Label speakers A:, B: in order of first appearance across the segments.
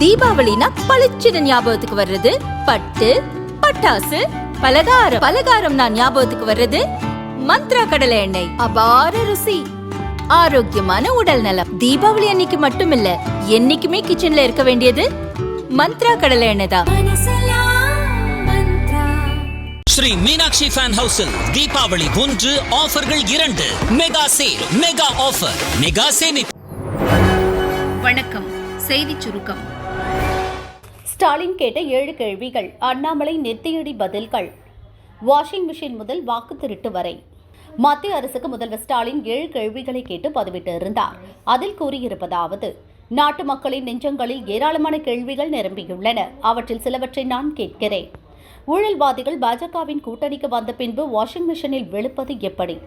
A: தீபாவளினா பளிச்சுன்னு ஞாபகத்துக்கு வர்றது. பட்டு பட்டாசு பலகாரம். பலகாரம் நான் ஞாபகத்துக்கு வர்றது. மந்த்ரா கடலை எண்ணெய். அபார ருசி. ஆரோக்கியமான உடல் நலம். தீபாவளி அன்னைக்கு மட்டும் இல்ல என்னைக்குமே கிச்சன்ல இருக்க வேண்டியது மந்த்ரா கடலை எண்ணெய் தான்.
B: ஸ்ரீ மீனாட்சி ஃபேன் ஹவுஸில் தீபாவளி ஒன்று ஆஃபர்கள் இரண்டு. Mega sale mega offer. Mega சேமிப்பு.
C: வணக்கம். செய்திச் சுருக்கம்.
D: ஸ்டாலின் கேட்ட ஏழு கேள்விகள் அண்ணாமலை நெத்தியடி பதில்கள். வாஷிங் மிஷின் முதல் வாக்கு திருட்டு வரை. மத்திய அரசுக்கு முதல்வர் ஸ்டாலின் ஏழு கேள்விகளை கேட்டு பதிவிட்டு இருந்தார். அதில் கூறியிருப்பதாவது நாட்டு மக்களின் நெஞ்சங்களில் ஏராளமான கேள்விகள் நிரம்பியுள்ளன. அவற்றில் சிலவற்றை நான் கேட்கிறேன். ஊழல்வாதிகள் பாஜகவின் கூட்டணிக்கு வந்த பின்பு வாஷிங் மிஷினில் வெளுப்பது எப்படி?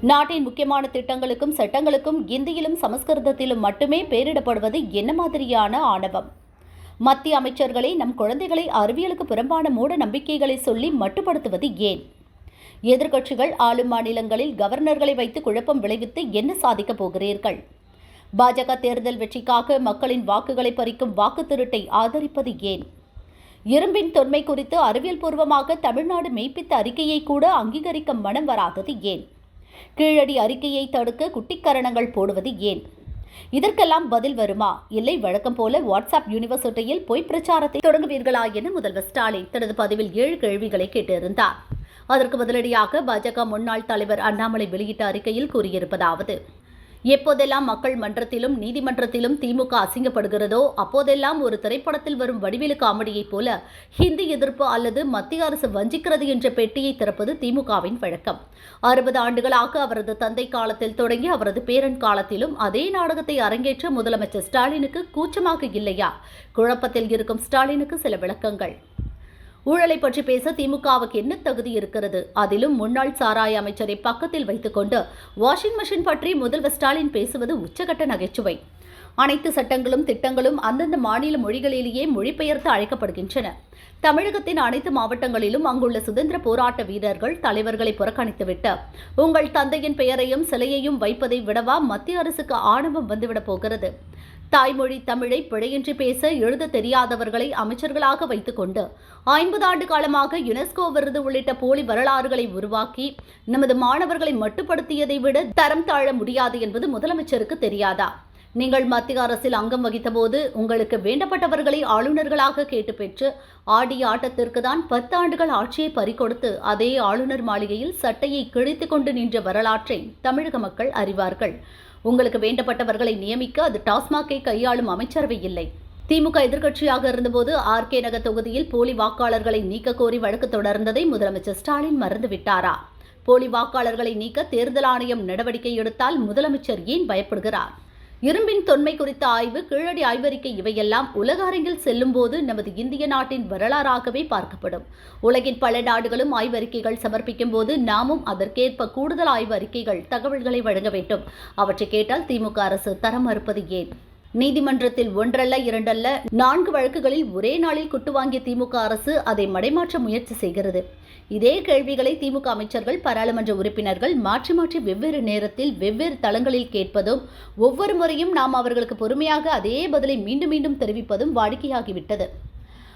D: நாட்டின் முக்கியமான திட்டங்களுக்கும் சட்டங்களுக்கும் இந்தியிலும் சமஸ்கிருதத்திலும் மட்டுமே பெயரிடப்படுவது என்ன மாதிரியான ஆணவம்? மத்திய அமைச்சர்களை நம் குழந்தைகளை அறிவியலுக்கு புறம்பான மூட நம்பிக்கைகளை சொல்லி மட்டுப்படுத்துவது ஏன்? எதிர்க்கட்சிகள் ஆளும் மாநிலங்களில் கவர்னர்களை வைத்து குழப்பம் விளைவித்து என்ன சாதிக்கப் போகிறீர்கள்? பாஜக தேர்தல் வெற்றிக்காக மக்களின் வாக்குகளை பறிக்கும் வாக்கு திருட்டை ஆதரிப்பது ஏன்? இரும்பின் தொன்மை குறித்து அறிவியல் பூர்வமாக தமிழ்நாடு மெய்ப்பித்த அறிக்கையை கூட அங்கீகரிக்க மனம் வராதது ஏன்? கீழடி அறிக்கையை தடுக்க குட்டிக்கரணங்கள் போடுவது ஏன்? இதற்கெல்லாம் பதில் வருமா? இல்லை வழக்கம் போல வாட்ஸ்அப் யூனிவர்சிட்டியில் பொய் பிரச்சாரத்தை தொடங்குவீர்களா என முதல்வர் ஸ்டாலின் தனது பதிவில் ஏழு கேள்விகளை கேட்டிருந்தார். அதற்கு பதிலடியாக பாஜக முன்னாள் தலைவர் அண்ணாமலை வெளியிட்ட அறிக்கையில் கூறியிருப்பதாவது எப்போதெல்லாம் மக்கள் மன்றத்திலும் நீதிமன்றத்திலும் திமுக அசிங்கப்படுகிறதோ அப்போதெல்லாம் ஒரு திரைப்படத்தில் வரும் வடிவேலு காமெடியைப் போல ஹிந்தி எதிர்ப்பு அல்லது மத்திய அரசு வஞ்சிக்கிறது என்ற பெட்டியை திறப்பது திமுகவின் வழக்கம். அறுபது ஆண்டுகளாக அவரது தந்தை காலத்தில் தொடங்கி அவரது பேரன் காலத்திலும் அதே நாடகத்தை அரங்கேற்ற முதலமைச்சர் ஸ்டாலினுக்கு கூச்சமாக இல்லையா? குழப்பத்தில் இருக்கும் ஸ்டாலினுக்கு சில விளக்கங்கள். ஊழலை பற்றி பேச திமுகவுக்கு என்ன தகுதி இருக்கிறது? அதிலும் முன்னாள் சாராய அமைச்சரை பக்கத்தில் வைத்துக்கொண்டு வாஷிங் மிஷின் பற்றி முதல்வர் ஸ்டாலின் பேசுவது உச்சகட்ட நகைச்சுவை. அனைத்து சட்டங்களும் திட்டங்களும் அந்தந்த மாநில மொழிகளிலேயே மொழிபெயர்த்து அழைக்கப்படுகின்றன. தமிழகத்தின் அனைத்து மாவட்டங்களிலும் அங்குள்ள சுதந்திர போராட்ட வீரர்கள் தலைவர்களை புறக்கணித்துவிட்டு உங்கள் தந்தையின் பெயரையும் சிலையையும் வைப்பதை விடவா மத்திய அரசுக்கு ஆணவம் வந்துவிடப் போகிறது? தாய்மொழி தமிழை பிழையின்றி பேச எழுத தெரியாதவர்களை அமைச்சர்களாக வைத்துக்கொண்டு ஐம்பது ஆண்டு காலமாக யுனெஸ்கோ விருது உள்ளிட்ட போலி வரலாறுகளை உருவாக்கி நமது மாணவர்களை மட்டுப்படுத்தியதை விட தரம் தாழ முடியாது என்பது முதலமைச்சருக்கு தெரியாதா? நீங்கள் மத்திய அரசில் அங்கம் வகித்தபோது உங்களுக்கு வேண்டப்பட்டவர்களை ஆளுநர்களாக கேட்டு பெற்று ஆடிய ஆட்டத்திற்கு தான் பத்து ஆண்டுகள் ஆட்சியை பறிகொடுத்து அதே ஆளுநர் மாளிகையில் சட்டையை கிழித்து கொண்டு நின்ற வரலாற்றை தமிழக மக்கள் அறிவார்கள். உங்களுக்கு வேண்டப்பட்டவர்களை நியமிக்க அது டாஸ்மாகை கையாளும் அமைச்சரவை இல்லை. திமுக எதிர்க்கட்சியாக இருந்தபோது ஆர் கே நகர் தொகுதியில் போலி வாக்காளர்களை நீக்க கோரி வழக்கு தொடர்ந்ததை முதலமைச்சர் ஸ்டாலின் மறந்துவிட்டாரா? போலி வாக்காளர்களை நீக்க தேர்தல் ஆணையம் நடவடிக்கை எடுத்தால் முதலமைச்சர் ஏன் பயப்படுகிறார்? இரும்பின் தொன்மை குறித்த ஆய்வு கீழடி ஆய்வறிக்கை இவையெல்லாம் உலக அரங்கில் செல்லும்போது நமது இந்திய நாட்டின் வரலாறாகவே பார்க்கப்படும். உலகின் பல நாடுகளும் ஆய்வறிக்கைகள் சமர்ப்பிக்கும் போது நாமும் அதற்கேற்ப கூடுதல் ஆய்வு அறிக்கைகள் தகவல்களை வழங்க வேண்டும். அவற்றை கேட்டால் திமுக அரசு தர மறுப்பது ஏன்? நீதிமன்றத்தில் ஒன்றல்ல இரண்டல்ல நான்கு வழக்குகளில் ஒரே நாளில் குட்டு வாங்கிய திமுக அரசு அதை மடைமாற்ற முயற்சி செய்கிறது. இதே கேள்விகளை திமுக அமைச்சர்கள் பாராளுமன்ற உறுப்பினர்கள் மாற்றி மாற்றி வெவ்வேறு நேரத்தில் வெவ்வேறு தளங்களில் கேட்பதும் ஒவ்வொரு முறையும் நாம் அவர்களுக்கு பொறுமையாக அதே பதிலை மீண்டும் மீண்டும் தெரிவிப்பதும் வாடிக்கையாகிவிட்டது.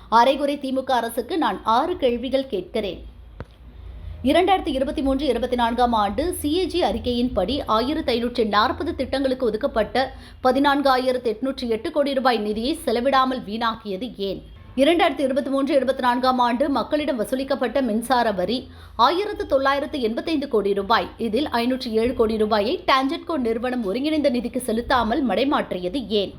D: அரைகுறை திமுக அரசுக்கு நான் ஆறு கேள்விகள் கேட்கிறேன். இரண்டாயிரத்தி இருபத்தி மூன்று இருபத்தி நான்காம் ஆண்டு சிஏஜி அறிக்கையின்படி ஆயிரத்தி ஐநூற்றி நாற்பது திட்டங்களுக்கு ஒதுக்கப்பட்ட பதினான்காயிரத்து எட்நூற்றி எட்டு கோடி ரூபாய் நிதியை செலவிடாமல் வீணாக்கியது ஏன்? இரண்டாயிரத்தி இருபத்தி மூன்று இருபத்தி நான்காம் ஆண்டு மக்களிடம் வசூலிக்கப்பட்ட மின்சார வரி ஆயிரத்து தொள்ளாயிரத்து எண்பத்தைந்து கோடி ரூபாய். இதில் ஐநூற்றி ஏழு கோடி ரூபாயை டான்ஜெட்கோ நிறுவனம் ஒருங்கிணைந்த நிதிக்கு செலுத்தாமல் மடைமாற்றியது ஏன்?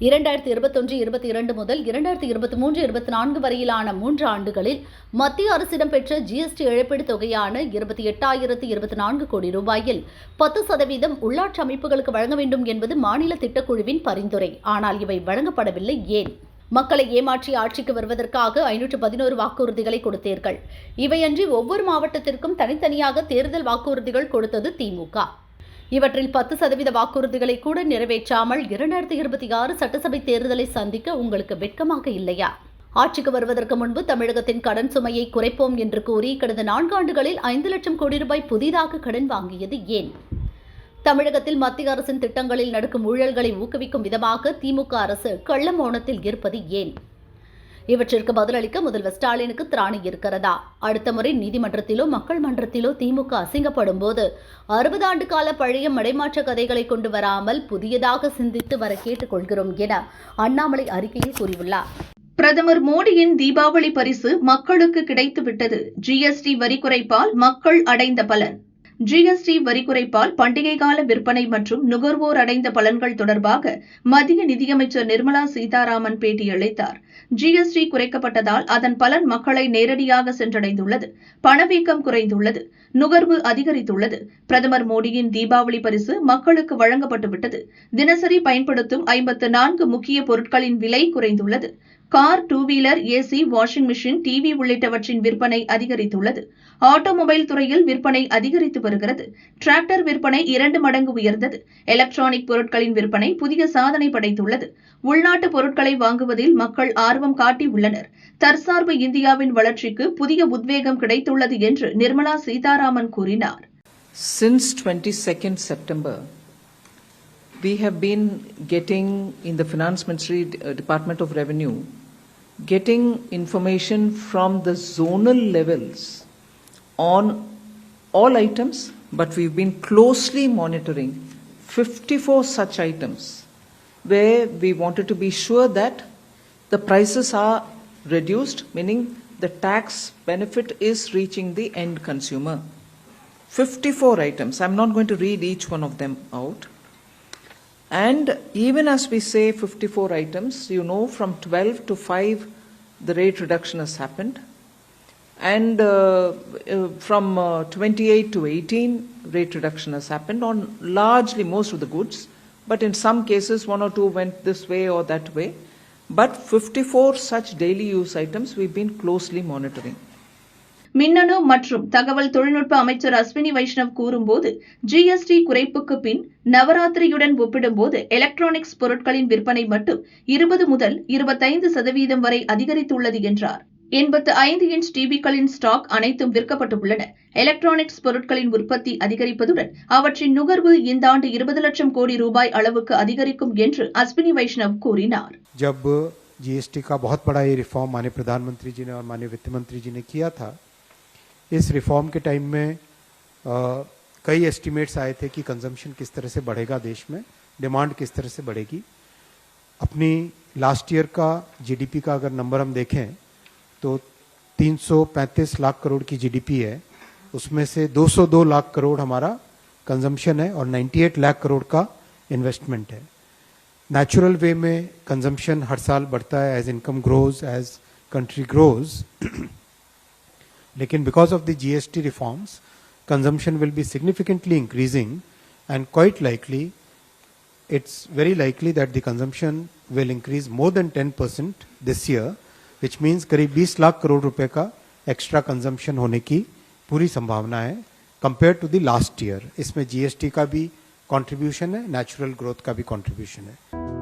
D: இரண்டாயிரத்தி இருபத்தொன்று இருபத்தி இரண்டு முதல் இரண்டாயிரத்தி இருபத்தி மூன்று இருபத்தி நான்கு வரையிலான மூன்று ஆண்டுகளில் மத்திய அரசிடம் பெற்ற ஜிஎஸ்டி இழப்பீடு தொகையான இருபத்தி எட்டாயிரத்து இருபத்தி நான்கு கோடி ரூபாயில் பத்து சதவீதம் உள்ளாட்சி அமைப்புகளுக்கு வழங்க வேண்டும் என்பது மாநில திட்டக்குழுவின் பரிந்துரை. ஆனால் இவை வழங்கப்படவில்லை. ஏன்? மக்களை ஏமாற்றி ஆட்சிக்கு வருவதற்காக ஐநூற்று பதினோரு வாக்குறுதிகளை கொடுத்தீர்கள். இவையன்றி ஒவ்வொரு மாவட்டத்திற்கும் தனித்தனியாக தேர்தல் வாக்குறுதிகள் கொடுத்தது திமுக இவற்றில் பத்து சதவீத வாக்குறுதிகளை கூட நிறைவேற்றாமல் இரண்டாயிரத்தி இருபத்தி ஆறு சட்டசபை தேர்தலை சந்திக்க உங்களுக்கு வெட்கமாக இல்லையா? ஆட்சிக்கு வருவதற்கு முன்பு தமிழகத்தின் கடன் சுமையை குறைப்போம் என்று கூறி கடந்த நான்கு ஆண்டுகளில் ஐந்து லட்சம் கோடி ரூபாய் புதிதாக கடன் வாங்கியது ஏன்? தமிழகத்தில் மத்திய அரசின் திட்டங்களில் நடக்கும் ஊழல்களை ஊக்குவிக்கும் விதமாக திமுக அரசு கள்ள மௌனத்தில் இருப்பது ஏன்? இவற்றிற்கு பதிலளிக்க முதல்வர் ஸ்டாலினுக்கு திராணி இருக்கிறதா? அடுத்த முறை நீதிமன்றத்திலோ மக்கள் மன்றத்திலோ திமுக அசிங்கப்படும் போது அறுபது ஆண்டு கால பழைய மடைமாற்ற கதைகளை கொண்டு வராமல் புதியதாக சிந்தித்து வர கேட்டுக்கொள்கிறோம் என அண்ணாமலை அறிக்கையில் கூறியுள்ளார்.
C: பிரதமர் மோடியின் தீபாவளி பரிசு மக்களுக்கு கிடைத்துவிட்டது. ஜிஎஸ்டி வரி குறைப்பால் மக்கள் அடைந்த பலன். ஜிஎஸ்டி வரி குறைப்பால் பண்டிகை கால விற்பனை மற்றும் நுகர்வோர் அடைந்த பலன்கள் தொடர்பாக மத்திய நிதியமைச்சர் நிர்மலா சீதாராமன் பேட்டியளித்தார் ஜிஎஸ்டி குறைக்கப்பட்டதால் அதன் பலன் மக்களை நேரடியாக சென்றடைந்துள்ளது பணவீக்கம் குறைந்துள்ளது நுகர்வு அதிகரித்துள்ளது. பிரதமர் மோடியின் தீபாவளி பரிசு மக்களுக்கு வழங்கப்பட்டுவிட்டது. தினசரி பயன்படுத்தும் ஐம்பத்து நான்கு முக்கிய பொருட்களின் விலை குறைந்துள்ளது. Car two wheeler AC washing machine TV உள்ளிட்டவற்றின் விற்பனை அதிகரித்துள்ளது. ஆட்டோமொபைல் துறையில் விற்பனை அதிகரித்து வருகிறது. டிராக்டர் விற்பனை இரண்டு மடங்கு உயர்ந்தது. எலக்ட்ரானிக் பொருட்களின் விற்பனை புதிய சாதனை படைத்துள்ளது. உள்நாட்டு பொருட்களை வாங்குவதில் மக்கள் ஆர்வம் காட்டியுள்ளனர் தற்சார்பு இந்தியாவின் வளர்ச்சிக்கு புதிய உத்வேகம் கிடைத்துள்ளது என்று நிர்மலா சீதாராமன் கூறினார்.
E: Since 22nd September, we have been getting in the Finance Ministry uh, Department of Revenue, getting information from the zonal levels on all items, but we've been closely monitoring 54 such items where we wanted to be sure that the prices are reduced, meaning the tax benefit is reaching the end consumer. 54 items. I'm not going to read each one of them out. And even as we say 54 items, you know from 12 to 5 the rate reduction has happened. And uh, uh, from uh, 28 to 18, rate reduction has happened on largely most of the goods. But in some cases, one or two went this way or that way. But 54 such daily use items we've been closely monitoring.
C: மின்னணு மற்றும் தகவல் தொழில்நுட்ப அமைச்சர் அஸ்வினி வைஷ்ணவ் கூறும்போது GST குறைப்புக்கு பின் நவராத்திரியுடன் ஒப்பிடும்போது electronics பொருட்களின் விற்பனை மட்டும் இருபது முதல் இருபத்தைந்து சதவீதம் வரை அதிகரித்துள்ளது என்றார் எண்பத்து ஐந்து இன்ச் டிவிக்களின் ஸ்டாக் அனைத்தும் விற்கப்பட்டுள்ளன எலக்ட்ரானிக்ஸ் பொருட்களின் உற்பத்தி அதிகரிப்பதுடன் அவற்றின் நுகர்வு இந்த ஆண்டு இருபது லட்சம் கோடி ரூபாய் அளவுக்கு அதிகரிக்கும் என்று அஸ்வினி வைஷ்ணவ் கூறினார்
F: जब जीएसटी का बहुत बड़ा ये रिफॉर्म माननीय प्रधानमंत्री जी ने और माननीय वित्त मंत्री जी ने किया था इस रिफॉर्म के टाइम में अ, कई एस्टिमेट्स आए थे कि कंजम्पशन किस तरह से बढ़ेगा देश में डिमांड किस तरह से बढ़ेगी। अपनी लास्ट ईयर का जीडीपी का अगर नंबर हम देखें तो 335 लाख करोड़ की जीडीपी है। उसमें से 202 लाख करोड़ हमारा कंजम्पशन है और 98 लाख करोड़ का इन्वेस्टमेंट है। नेचुरल वे में कंजम्पशन हर साल बढ़ता है as income grows as country grows लेकिन because of the GST reforms consumption will be significantly increasing and quite likely it's very likely that the consumption will increase more than 10% this year, which means करीब 20 लाख करोड़ रुपए का extra consumption होने की पूरी संभावना है compare to the last year इसमें GST का भी कंट्रीब्यूशन है नेचुरल ग्रोथ का भी कंट्रीब्यूशन है।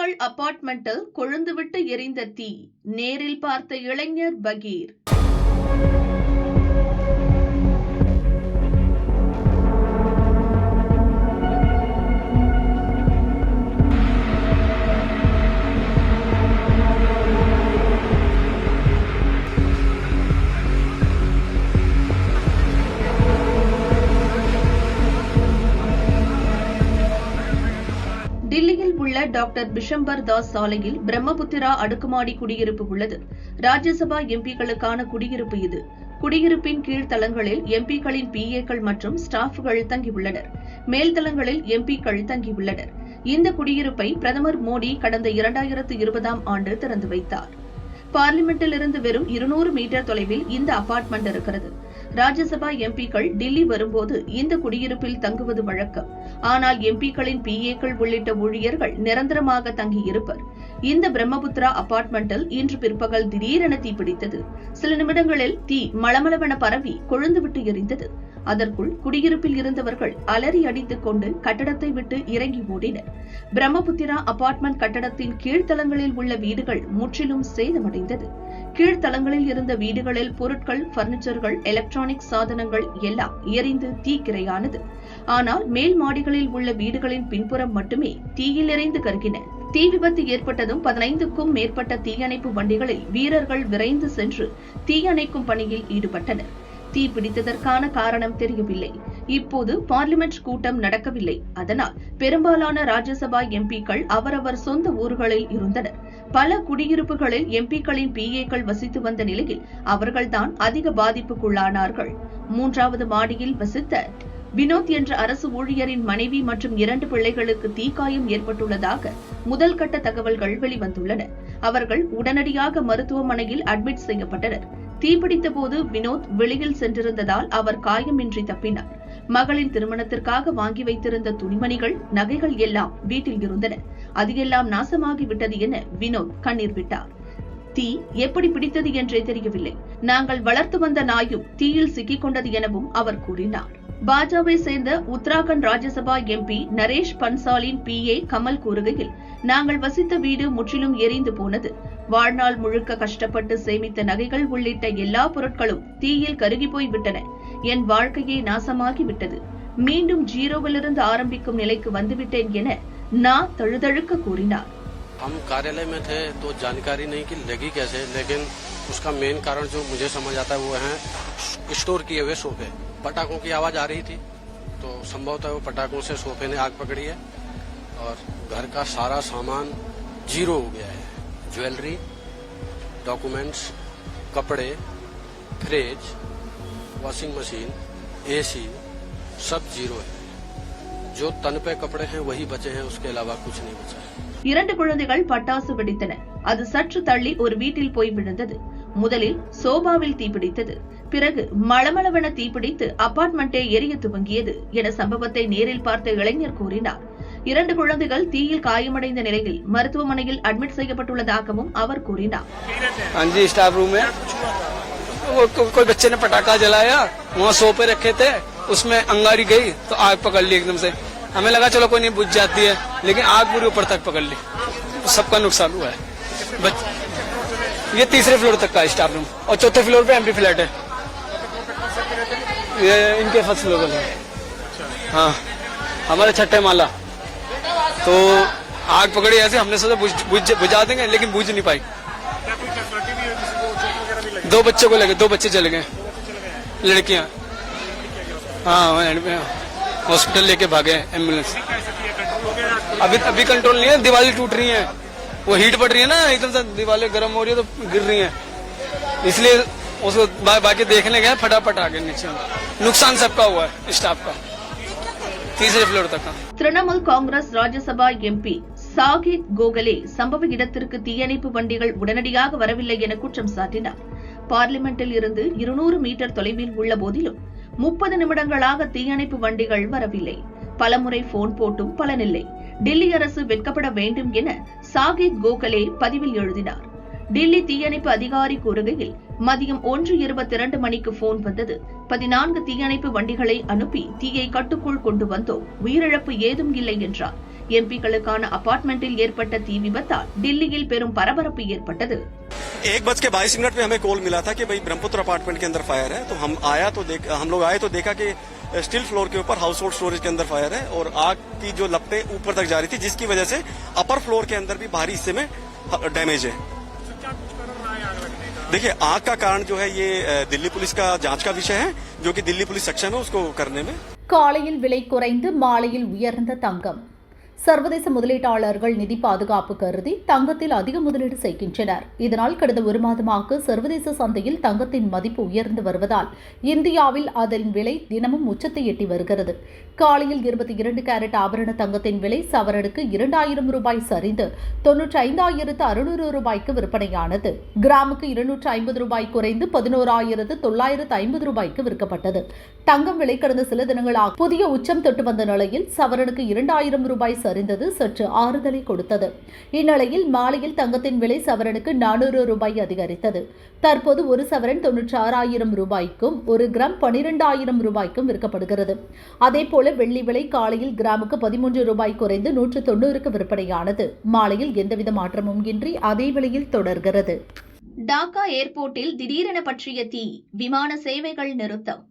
C: மக்கள் அபார்ட்மெண்டில் கொழுந்துவிட்டு எரிந்த தீ. நேரில் பார்த்த இளைஞர் பகீர். டாக்டர் பிஷம்பர் தாஸ் சாலையில் பிரம்மபுத்திரா அடுக்குமாடி குடியிருப்பு உள்ளது. ராஜ்யசபா எம்பிக்களுக்கான குடியிருப்பு இது. குடியிருப்பின் கீழ்த்தளங்களில் எம்பிக்களின் பிஏக்கள் மற்றும் ஸ்டாஃப்கள் தங்கியுள்ளனர். மேல்தளங்களில் எம்பிக்கள் தங்கியுள்ளனர். இந்த குடியிருப்பை பிரதமர் மோடி கடந்த இரண்டாயிரத்து இருபதாம் ஆண்டு திறந்து வைத்தார். பார்லிமெண்டிலிருந்து வெறும் இருநூறு மீட்டர் தொலைவில் இந்த அபார்ட்மெண்ட் இருக்கிறது. ராஜ்யசபா எம்பிக்கள் டில்லி வரும்போது இந்த குடியிருப்பில் தங்குவது வழக்கம். ஆனால் எம்பிக்களின் பிஏக்கள் உள்ளிட்ட ஊழியர்கள் நிரந்தரமாக தங்கியிருப்பர். இந்த பிரம்மபுத்திரா அபார்ட்மெண்டில் இன்று பிற்பகல் திடீரென தீப்பிடித்தது சில நிமிடங்களில் தீ மளமளவென பரவி கொழுந்துவிட்டு எரிந்தது. அதற்குள் குடியிருப்பில் இருந்தவர்கள் அலறி அடித்துக் கொண்டு கட்டடத்தை விட்டு இறங்கி ஓடினர். பிரம்மபுத்திரா அபார்ட்மெண்ட் கட்டடத்தின் கீழ்த்தளங்களில் உள்ள வீடுகள் முற்றிலும் சேதமடைந்தது. கீழ்த்தளங்களில் இருந்த வீடுகளில் பொருட்கள் பர்னிச்சர்கள் எலக்ட்ரானிக் சாதனங்கள் எல்லாம் எரிந்து தீக்கிரையானது. ஆனால் மேல் மாடிகளில் உள்ள வீடுகளின் பின்புறம் மட்டுமே தீயில் எரிந்து கருகின. தீ விபத்து ஏற்பட்டதும் பதினைந்துக்கும் மேற்பட்ட தீயணைப்பு வண்டிகளில் வீரர்கள் விரைந்து சென்று தீயணைக்கும் பணியில் ஈடுபட்டனர். தீ பிடித்ததற்கான காரணம் தெரியவில்லை. இப்போது பார்லிமெண்ட் கூட்டம் நடக்கவில்லை. அதனால் பெரும்பாலான ராஜ்யசபா எம்பிக்கள் அவரவர் சொந்த ஊர்களில் இருந்தனர். பல குடியிருப்புகளில் எம்பிக்களின் பிஏக்கள் வசித்து வந்த நிலையில் அவர்கள்தான் அதிக பாதிப்புக்குள்ளானார்கள். மூன்றாவது மாடியில் வசித்த வினோத் என்ற அரசு ஊழியரின் மனைவி மற்றும் இரண்டு பிள்ளைகளுக்கு தீக்காயம் ஏற்பட்டுள்ளதாக முதல் கட்ட தகவல்கள் வெளிவந்துள்ளன. அவர்கள் உடனடியாக மருத்துவமனையில் அட்மிட் செய்யப்பட்டனர். தீப்பிடித்த போது வினோத் வெளியில் சென்றிருந்ததால் அவர் காயமின்றி தப்பினார். மகளின் திருமணத்திற்காக வாங்கி வைத்திருந்த துணிமணிகள் நகைகள் எல்லாம் வீட்டில் இருந்தன. அது எல்லாம் நாசமாகி விட்டது என வினோத் கண்ணீர் விட்டார். தீ எப்படி பிடித்தது என்றே தெரியவில்லை. நாங்கள் வளர்த்து வந்த நாயும் தீயில் சிக்கிக் கொண்டது எனவும் அவர் கூறினார். பாஜகவை சேர்ந்த உத்தராகண்ட் ராஜ்யசபா எம்பி நரேஷ் பன்சாலின் பிஏ கமல் கூறுகையில் நாங்கள் வசித்த வீடு முற்றிலும் எரிந்து போனது வாழ்நாள் முழுக்க கஷ்டப்பட்டு சேமித்த நகைகள் உள்ளிட்ட எல்லா பொருட்களும் தீயில் கருகி போய் விட்டன என் வாழ்க்கையே நாசமாகி விட்டது மீண்டும் ஜீரோவிலிருந்து ஆரம்பிக்கும் நிலைக்கு வந்துவிட்டேன் என நான் தழுதழுக்க கூறினார்
G: हम कार्यालय में थे तो जानकारी नहीं कि लगी कैसे लेकिन उसका मेन कारण जो मुझे समझ आता है वो है स्टोर किए हुए सोफे पटाखों की आवाज आ रही थी तो संभवतः वो पटाखों से सोफे ने आग पकड़ी है और घर का सारा सामान जीरो हो गया है ज्वेलरी डॉक्यूमेंट्स कपड़े फ्रिज वॉशिंग मशीन एसी सब जीरो है जो तन पे कपड़े हैं वही बचे हैं उसके अलावा कुछ नहीं बचा है
C: இரண்டு குழந்தைகள் பட்டாசு வெடித்தன அது சற்று தள்ளி ஒரு வீட்டில் போய் விழுந்தது முதலில் சோபாவில் தீப்பிடித்தது பிறகு மளமளவென தீப்பிடித்து அபார்ட்மெண்டே எரிய துவங்கியது என சம்பவத்தை நேரில் பார்த்த இளைஞர் கூறினார் இரண்டு குழந்தைகள் தீயில் காயமடைந்த நிலையில் மருத்துவமனையில் அட்மிட் செய்யப்பட்டுள்ளதாகவும் அவர் கூறினார்
H: हाँ जी स्टाफ रूम में वो को, कोई बच्चे ने पटाखा जलाया वहाँ सो पे रखे थे उसमें अंगारी गई तो आग पकड़ ली एकदम से हमें लगा चलो कोई नहीं बुझ जाती है लेकिन आग पूरी ऊपर तक पकड़ ली सबका नुकसान हुआ है बच... ये तीसरे फ्लोर तक का है स्टाफ रूम और चौथे फ्लोर पे एमपी फ्लैट है ये इनके फ़र्स्ट पर है हाँ हमारे छठे माला। तो आग पकड़ी ऐसे हमने सोचा बुझ, बुझ, देंगे लेकिन बुझ नहीं पाई। दो बच्चों को लगे दो बच्चे चले गए। लड़कियाँ। हाँ हॉस्पिटल लेके भागे एंबुलेंस। अभी अभी कंट्रोल नहीं है दिवाली टूट रही है। वो हीट पड़ रही है ना एकदम से दिवाली गर्म हो रही है तो गिर रही है। इसलिए उसको बा, बाकी देखने गए फटाफट आ गए नीचे नुकसान सबका हुआ है स्टाफ का तीसरे फ्लोर तक का
C: திரிணாமுல் காங்கிரஸ் ராஜ்யசபா எம்பி சாகித் கோகலே சம்பவ இடத்திற்கு தீயணைப்பு வண்டிகள் உடனடியாக வரவில்லை என குற்றம் சாட்டினார் பார்லிமெண்டில் இருந்து இருநூறு மீட்டர் தொலைவில் உள்ள போதிலும் முப்பது நிமிடங்களாக தீயணைப்பு வண்டிகள் வரவில்லை பலமுறை போன் போட்டும் பலனில்லை டில்லி அரசு வெட்கப்பட வேண்டும் என சாகித் கோகலே பதிவில் எழுதினார் டில்லி தீயணைப்பு அதிகாரி கூறுகையில் மதியம் ஒன்று இருபத்தி இரண்டு மணிக்கு போன் வந்தது பதினான்கு தீயணைப்பு வண்டிகளை அனுப்பி தீயை கட்டுக்குள் கொண்டு வந்தோம் உயிரிழப்பு ஏதும் இல்லை என்றார் எம்பிக்களுக்கான அபார்ட்மெண்டில் ஏற்பட்ட தீ விபத்தால் டில்லியில் பெரும் பரபரப்பு ஏற்பட்டது
I: एक बज के बाईस मिनट में हमें कॉल मिला था कि भाई ब्रह्मपुत्र अपार्टमेंट के अंदर फायर है तो हम आया तो देख हम लोग आए तो देखा कि स्टील फ्लोर के ऊपर हाउस होल्ड स्टोरेज के अंदर फायर है और आग की जो लपटें ऊपर तक जा रही थी जिसकी वजह से अपर फ्लोर के अंदर भी भारी हिस्से में डैमेज है देखिए आग का कारण जो है ये अ, दिल्ली पुलिस का जांच का विषय है जो कि दिल्ली पुलिस सक्षम है उसको करने में
D: காலையில் விலை குறைந்து மாலையில் உயர்ந்த தங்கம் சர்வதேச முதலீட்டாளர்கள் நிதி பாதுகாப்பு கருதி தங்கத்தில் அதிக முதலீடு செய்கின்றனர். இதனால் கடந்த ஒரு மாதமாக சர்வதேச சந்தையில் தங்கத்தின் மதிப்பு உயர்ந்து வருவதால் இந்தியாவில் அதன் விலை தினமும் உச்சத்தை எட்டி வருகிறது. காலையில் இருபத்தி இரண்டு கேரட் ஆபரண தங்கத்தின் விலை சவரனுக்கு இரண்டாயிரம் ரூபாய் சரிந்து தொன்னூற்றி ஐந்தாயிரத்து அறுநூறு ரூபாய்க்கு விற்பனையானது. கிராமுக்கு இருநூற்று ஐம்பது ரூபாய் குறைந்து பதினோராயிரத்து தொள்ளாயிரத்து ஐம்பது ரூபாய்க்கு விற்கப்பட்டது. தங்கம் விலை கடந்த சில தினங்களாக புதிய உச்சம் தொட்டு வந்த நிலையில் சவரனுக்கு இரண்டாயிரம் ரூபாய் சரிந்தது சற்று ஆறுதலை கொடுத்தது. இந்நிலையில் மாலையில் தங்கத்தின் விலை சவரனுக்கு நானூறு ரூபாய் அதிகரித்தது. தற்போது ஒரு சவரன் தொன்னூற்றி ஆறாயிரம் ரூபாய்க்கும் ஒரு கிராம் பனிரெண்டாயிரம் ரூபாய்க்கும் விற்கப்படுகிறது. அதேபோல வெள்ளி விலை காலையில் கிராமுக்கு பதிமூன்று ரூபாய் குறைந்து நூற்று தொண்ணூறுக்கு விற்பனையானது. மாலையில் எந்தவித மாற்றமும் இன்றி அதே விலையில் தொடர்கிறது.
C: டாக்கா ஏர்போர்ட்டில் திடீரென பற்றிய தீ விமான சேவைகள் நிறுத்தம்.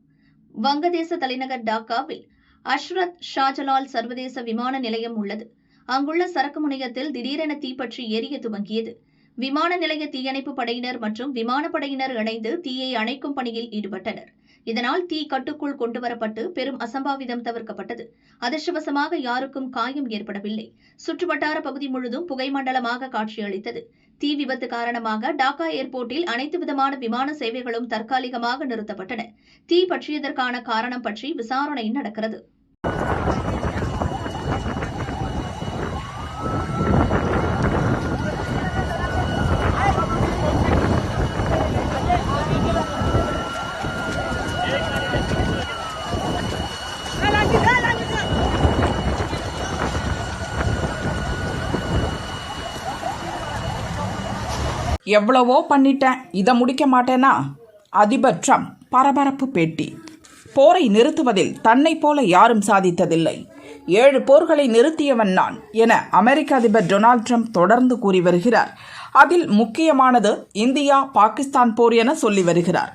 C: வங்கதேச தலைநகர் டாக்காவில் அஷ்ரத் ஷாஜலால் சர்வதேச விமான நிலையம் உள்ளது. அங்குள்ள சரக்கு முனையத்தில் திடீரென தீப்பற்றி எரிய துவங்கியது. விமான நிலைய தீயணைப்பு படையினர் மற்றும் விமானப்படையினர் இணைந்து தீயை அணைக்கும் பணியில் ஈடுபட்டனர். இதனால் தீ கட்டுக்குள் கொண்டுவரப்பட்டு பெரும் அசம்பாவிதம் தவிர்க்கப்பட்டது. அதிர்ஷ்டவசமாக யாருக்கும் காயம் ஏற்படவில்லை. சுற்றுவட்டார பகுதி முழுதும் புகைமண்டலமாக காட்சியளித்தது. தீ விபத்து காரணமாக டாக்கா ஏர்போர்ட்டில் அனைத்து விதமான விமான சேவைகளும் தற்காலிகமாக நிறுத்தப்பட்டன. தீ பற்றியதற்கான காரணம் பற்றி விசாரணை நடக்கிறது.
J: எவ்வளவோ பண்ணிட்டேன். இதை முடிக்க மாட்டேனா? அதிபர் ட்ரம்ப் பரபரப்பு பேட்டி. போரை நிறுத்துவதில் தன்னை போல யாரும் சாதித்ததில்லை. ஏழு போர்களை நிறுத்தியவன் நான் என அமெரிக்க அதிபர் டொனால்ட் ட்ரம்ப் தொடர்ந்து கூறி வருகிறார். அதில் முக்கியமானது இந்தியா பாகிஸ்தான் போர் என சொல்லி வருகிறார்.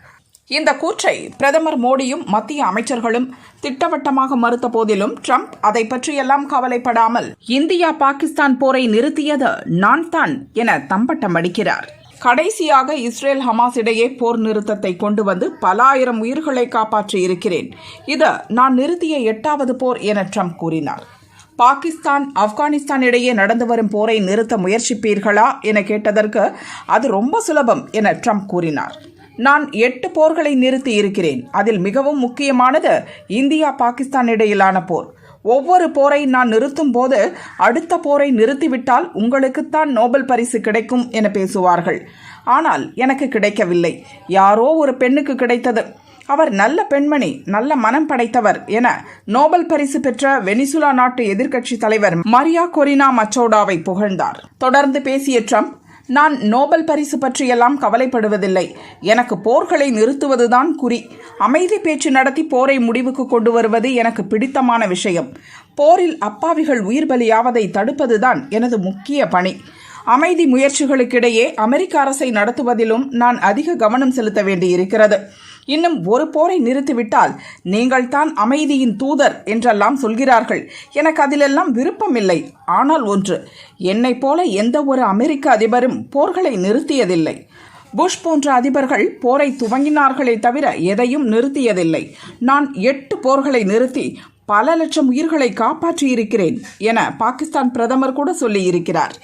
J: இந்த கூற்றை பிரதமர் மோடியும் மத்திய அமைச்சர்களும் திட்டவட்டமாக மறுத்த போதிலும் ட்ரம்ப் அதை பற்றியெல்லாம் கவலைப்படாமல் இந்தியா பாகிஸ்தான் போரை நிறுத்தியது நான் தான் என தம்பட்டம் அடிக்கிறார் கடைசியாக இஸ்ரேல் ஹமாஸ் இடையே போர் நிறுத்தத்தை கொண்டு வந்து பல ஆயிரம் உயிர்களை காப்பாற்றி இருக்கிறேன். இது நான் நிறுத்திய எட்டாவது போர் என ட்ரம்ப் கூறினார். பாகிஸ்தான் ஆப்கானிஸ்தான் இடையே நடந்து வரும் போரை நிறுத்த முயற்சிப்பீர்களா என கேட்டதற்கு அது ரொம்ப சுலபம் என ட்ரம்ப் கூறினார். நான் எட்டு போர்களை நிறுத்தி இருக்கிறேன். அதில் மிகவும் முக்கியமானது இந்தியா பாகிஸ்தான் இடையிலான போர். ஒவ்வொரு போரை நான் நிறுத்தும் போது அடுத்த போரை நிறுத்திவிட்டால் உங்களுக்குத்தான் நோபல் பரிசு கிடைக்கும் என பேசுவார்கள். ஆனால் எனக்கு கிடைக்கவில்லை. யாரோ ஒரு பெண்ணுக்கு கிடைத்தது. அவர் நல்ல பெண்மணி நல்ல மனம் படைத்தவர் என நோபல் பரிசு பெற்ற வெனிசுலா நாட்டு எதிர்க்கட்சி தலைவர் மரியா கொரினா மச்சோடாவை புகழ்ந்தார். தொடர்ந்து பேசிய ட்ரம்ப் நான் நோபல் பரிசு பற்றியெல்லாம் கவலைப்படுவதில்லை. எனக்கு போர்களை நிறுத்துவதுதான் குறி. அமைதி பேச்சு நடத்தி போரை முடிவுக்கு கொண்டு வருவது எனக்கு பிடித்தமான விஷயம். போரில் அப்பாவிகள் உயிர் பலியாவதை தடுப்பதுதான் எனது முக்கிய பணி. அமைதி முயற்சிகளுக்கிடையே அமெரிக்க அரசை நடத்துவதிலும் நான் அதிக கவனம் செலுத்த வேண்டியிருக்கிறது. இன்னும் ஒரு போரை நிறுத்திவிட்டால் நீங்கள் தான் அமைதியின் தூதர் என்றெல்லாம் சொல்கிறார்கள். எனக்கு அதிலெல்லாம் விருப்பமில்லை. ஆனால் ஒன்று என்னைப் போல எந்த ஒரு அமெரிக்க அதிபரும் போர்களை நிறுத்தியதில்லை. புஷ் போன்ற அதிபர்கள் போரை துவங்கினார்களே தவிர எதையும் நிறுத்தியதில்லை. நான் எட்டு போர்களை நிறுத்தி பல லட்சம் உயிர்களை காப்பாற்றியிருக்கிறேன் என பாகிஸ்தான் பிரதமர் கூட சொல்லியிருக்கிறார்.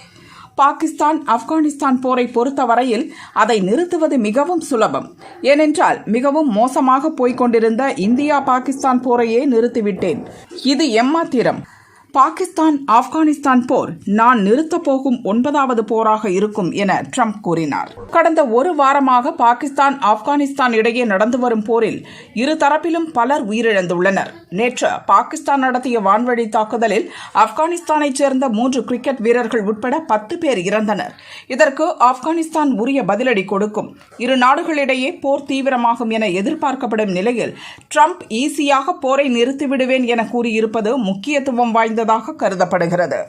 J: பாகிஸ்தான் ஆப்கானிஸ்தான் போரை பொறுத்தவரையில் அதை நிறுத்துவது மிகவும் சுலபம். ஏனென்றால் மிகவும் மோசமாக போய்க் கொண்டிருந்த இந்தியா பாகிஸ்தான் போரையே நிறுத்திவிட்டேன். இது எம்மாத்திரம்? பாகிஸ்தான் ஆப்கானிஸ்தான் போர் நான் நிறுத்தப் போகும் ஒன்பதாவது போராக இருக்கும் என ட்ரம்ப் கூறினார். கடந்த ஒரு வாரமாக பாகிஸ்தான் ஆப்கானிஸ்தான் இடையே நடந்து வரும் போரில் இரு தரப்பிலும் பலர் உயிரிழந்துள்ளனர். நேற்று பாகிஸ்தான் நடத்திய வான்வழி தாக்குதலில் ஆப்கானிஸ்தானைச் சேர்ந்த மூன்று கிரிக்கெட் வீரர்கள் உட்பட பத்து பேர் இறந்தனர். இதற்கு ஆப்கானிஸ்தான் உரிய பதிலடி கொடுக்கும். இரு நாடுகளிடையே போர் தீவிரமாகும் என எதிர்பார்க்கப்படும் நிலையில் ட்ரம்ப் ஈஸியாக போரை நிறுத்திவிடுவேன் என கூறியிருப்பது முக்கியத்துவம் வாய்ந்த வாய்ந்ததாக கருதப்படுகிறது.